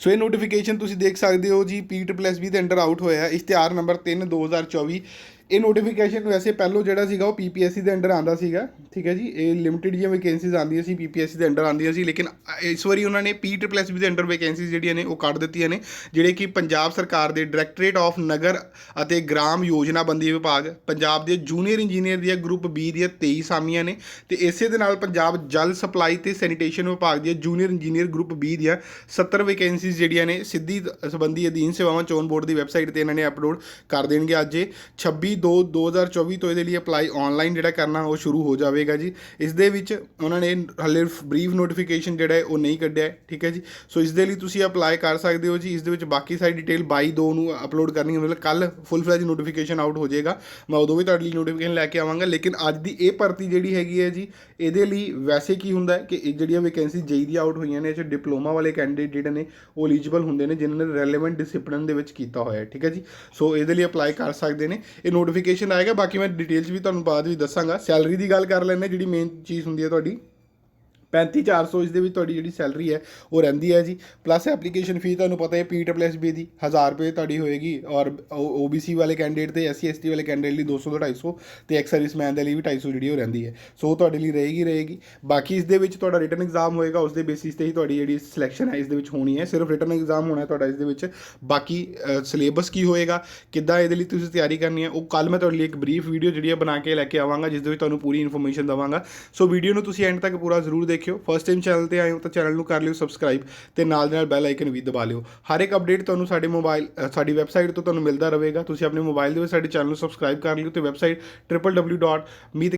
ਸੋ ਇਹ ਨੋਟੀਫਿਕੇਸ਼ਨ ਤੁਸੀਂ ਦੇਖ ਸਕਦੇ ਹੋ ਜੀ ਪੀ ਟ੍ਰਿਪਲ ਐਸ ਬੀ ਦੇ ਅੰਡਰ ਆਊਟ ਹੋਇਆ ਇਸ਼ਤਿਹਾਰ ਨੰਬਰ 3 2024 ਇਹ ਨੋਟੀਫਿਕੇਸ਼ਨ ਵੈਸੇ ਪਹਿਲੋਂ ਜਿਹੜਾ ਸੀਗਾ ਉਹ ਪੀਪੀਐਸਸੀ ਦੇ ਅੰਡਰ ਆਂਦਾ ਸੀਗਾ, ਠੀਕ ਹੈ ਜੀ? ਇਹ ਲਿਮਿਟਿਡ ਜਿਹੀਆਂ ਵੈਕੈਂਸੀਜ਼ ਆਉਂਦੀਆਂ ਸੀ ਪੀਪੀਐਸਸੀ ਦੇ ਅੰਡਰ ਆਉਂਦੀਆਂ ਸੀ, ਲੇਕਿਨ ਇਸ ਵਾਰੀ ਉਹਨਾਂ ਨੇ ਪੀ ਟ੍ਰਿਪਲ ਐਸ ਬੀ ਦੇ ਅੰਡਰ ਵੈਕੈਂਸੀਜ਼ ਜਿਹੜੀਆਂ ਨੇ ਉਹ ਕੱਢ ਦਿੱਤੀਆਂ ਨੇ, ਜਿਹੜੇ ਕਿ ਪੰਜਾਬ ਸਰਕਾਰ ਦੇ ਡਾਇਰੈਕਟੋਰੇਟ ਆਫ ਨਗਰ ਅਤੇ ਗ੍ਰਾਮ ਯੋਜਨਾਬੰਦੀ ਵਿਭਾਗ ਪੰਜਾਬ ਦੇ ਜੂਨੀਅਰ ਇੰਜੀਨੀਅਰ ਦੀਆਂ ਗਰੁੱਪ ਬੀ ਦੀਆਂ 23 ਸਾਮੀਆਂ ਨੇ, ਤੇ ਇਸੇ ਦੇ ਨਾਲ ਪੰਜਾਬ ਜਲ ਸਪਲਾਈ ਤੇ ਸੈਨੀਟੇਸ਼ਨ ਵਿਭਾਗ ਦੀਆਂ ਜੂਨੀਅਰ ਇੰਜੀਨੀਅਰ ਗਰੁੱਪ ਬੀ ਦੀਆਂ 70 ਵੈਕੈਂਸੀਜ਼ ਜਿਹੜੀਆਂ ਨੇ, ਸਿੱਧੀ ਸੰਬੰਧੀ ਅਧੀਨ ਸੇਵਾਵਾਂ ਚੋਣ ਬੋਰਡ ਦੀ ਵੈਬਸਾਈਟ ਤੇ ਇਹਨਾਂ ਨੇ ਅਪਲੋਡ ਕਰ ਦੇਣਗੇ ਅੱਜ ਇਹ। 26 2 2024 ਤੋਂ ਇਹਦੇ ਲਈ ਅਪਲਾਈ ਆਨਲਾਈਨ ਜਿਹੜਾ ਕਰਨਾ, ਉਹ ਸ਼ੁਰੂ ਹੋ ਜਾਵੇਗਾ ਜੀ। ਇਸ ਦੇ ਵਿੱਚ ਉਹਨਾਂ ਨੇ ਹਲੇ ਬਰੀਫ ਨੋਟੀਫਿਕੇਸ਼ਨ ਜਿਹੜਾ ਹੈ, ਉਹ ਨਹੀਂ ਕੱਢਿਆ ਹੈ, ਠੀਕ ਹੈ ਜੀ। ਸੋ ਇਸ ਦੇ ਲਈ ਤੁਸੀਂ ਅਪਲਾਈ ਕਰ ਸਕਦੇ ਹੋ ਜੀ। ਇਸ ਦੇ ਵਿੱਚ ਬਾਕੀ ਸਾਰੀ ਡਿਟੇਲ 22 2 ਨੂੰ ਅਪਲੋਡ ਕਰਨੀ ਹੈ। ਮਤਲਬ ਕੱਲ ਫੁੱਲ ਫਲੈਜ ਨੋਟੀਫਿਕੇਸ਼ਨ ਆਊਟ ਹੋ ਜਾਏਗਾ। ਮੈਂ ਉਦੋਂ ਵੀ ਤੁਹਾਡੇ ਲਈ ਨੋਟੀਫਿਕੇਸ਼ਨ ਲੈ ਕੇ ਆਵਾਂਗਾ, ਲੇਕਿਨ ਅੱਜ ਦੀ ਇਹ ਭਰਤੀ ਜਿਹੜੀ ਹੈਗੀ ਹੈ ਜੀ, ਇਹਦੇ ਲਈ ਵੈਸੇ ਕੀ ਹੁੰਦਾ ਹੈ ਕਿ ਇਹ ਜਿਹੜੀਆਂ ਵੈਕੈਂਸੀ ਜਈ ਦੀ ਆਊਟ ਹੋਈਆਂ ਨੇ, ਇਹ 'ਚ ਡਿਪਲੋਮਾ ਵਾਲੇ ਕੈਂਡੀਡੇਟ ਜਿਹੜੇ ਨੇ, ਉਹ ਐਲੀਜੀਬਲ ਹੁੰਦੇ ਨੇ, ਜਿਨ੍ਹਾਂ ਨੇ ਰੈਲੇਵੈਂਟ ਡਿਸਪਲਿਨ ਦੇ ਵਿੱਚ ਕੀਤਾ ਹੋਇਆ ਹੈ, ਠੀਕ ਹੈ ਜੀ। ਸੋ ਇਹਦੇ ਲਈ ਅਪਲਾਈ ਕਰ ਸਕਦੇ ਨੇ। ਇਹ ਨੋਟੀਫਿਕੇਸ਼ਨ ਆਏਗਾ ਬਾਕੀ ਮੈਂ ਡਿਟੇਲ 'ਚ ਵੀ ਤੁਹਾਨੂੰ ਬਾਅਦ ਵਿੱਚ ਦੱਸਾਂਗਾ। ਸੈਲਰੀ ਦੀ ਗੱਲ ਕਰ ਲੈਂਦੇ ਹਾਂ, ਜਿਹੜੀ ਮੇਨ ਚੀਜ਼ ਹੁੰਦੀ ਹੈ ਤੁਹਾਡੀ। 35400 ਇਸ ਦੇ ਵਿੱਚ ਤੁਹਾਡੀ ਜਿਹੜੀ ਸੈਲਰੀ ਹੈ, ਉਹ ਰਹਿੰਦੀ ਹੈ ਜੀ। ਪਲੱਸ ਐਪਲੀਕੇਸ਼ਨ ਫੀ ਤੁਹਾਨੂੰ ਪਤਾ ਹੈ ਪੀ ਡਬਲਯੂ ਐਸ ਬੀ ਦੀ 1000 ਰੁਪਏ ਤੁਹਾਡੀ ਹੋਏਗੀ ਔਰ ਓਬੀਸੀ ਵਾਲੇ ਕੈਂਡੀਡੇਟ ਤੇ ਐਸਸੀ ਐਸਟੀ ਵਾਲੇ ਕੈਂਡੀਡੇਟ ਲਈ 200 ਤੋਂ 250 ਤੇ ਐਕਸ ਸਰਵਿਸਮੈਨ ਦੇ ਲਈ ਵੀ 250 ਜਿਹੜੀ ਉਹ ਰਹਿੰਦੀ ਹੈ। ਸੋ ਉਹ ਤੁਹਾਡੇ ਲਈ ਰਹੇਗੀ ਰਹੇਗੀ। ਬਾਕੀ ਇਸ ਦੇ ਵਿੱਚ ਤੁਹਾਡਾ ਰਿਟਨ ਐਗਜ਼ਾਮ ਹੋਏਗਾ, ਉਸ ਦੇ ਬੇਸਿਸ ਤੇ ਹੀ ਤੁਹਾਡੀ ਜਿਹੜੀ ਸਿਲੈਕਸ਼ਨ ਹੈ, ਇਸ ਦੇ ਵਿੱਚ ਹੋਣੀ ਹੈ। ਸਿਰਫ ਰਿਟਨ ਐਗਜ਼ਾਮ ਹੋਣਾ ਹੈ ਤੁਹਾਡਾ ਇਸ ਦੇ ਵਿੱਚ। ਬਾਕੀ ਸਿਲੇਬਸ ਕੀ ਹੋਏਗਾ, ਕਿੱਦਾਂ ਇਹਦੇ ਲਈ ਤੁਸੀਂ ਤਿਆਰੀ ਕਰਨੀ ਹੈ, ਉਹ ਕੱਲ ਮੈਂ ਤੁਹਾਡੇ ਲਈ ਇੱਕ ਬਰੀਫ ਵੀਡੀਓ ਜਿਹੜੀ ਹੈ ਬਣਾ ਕੇ ਲੈ ਕੇ ਆਵਾਂਗਾ, ਜਿਸ ਦੇ ਵਿੱਚ ਤੁਹਾਨੂੰ ਪੂਰੀ ਇਨਫੋਰਮੇਸ਼ਨ ਦਵਾਂਗਾ। ਸੋ ਵੀਡੀਓ ਨੂੰ ਤੁਸੀਂ ਐਂਡ ਤੱਕ ਪੂਰਾ ਜ਼ਰੂਰ ਦੇਖਿਓ ਫਸਟ ਟਾਈਮ ਚੈਨਲ ਤੇ ਆਏ ਹੋ ਤਾਂ ਚੈਨਲ ਨੂੰ ਕਰ ਲਿਓ ਸਬਸਕ੍ਰਾਈਬ ਤੇ ਨਾਲ ਦੇ ਨਾਲ ਬੈਲ ਆਈਕਨ ਵੀ ਦਬਾ ਲਿਓ। ਹਰ ਇੱਕ ਅਪਡੇਟ ਤੁਹਾਨੂੰ ਸਾਡੇ ਮੋਬਾਈਲ ਸਾਡੀ ਵੈਬਸਾਈਟ ਤੋਂ ਤੁਹਾਨੂੰ ਮਿਲਦਾ ਰਹੇਗਾ। ਤੁਸੀਂ ਆਪਣੇ ਮੋਬਾਈਲ ਦੇ ਵਿੱਚ ਸਾਡੇ ਚੈਨਲ ਨੂੰ ਸਬਸਕ੍ਰਾਈਬ ਕਰ ਲਿਓ ਤੇ ਵੈਬਸਾਈਟ www.meet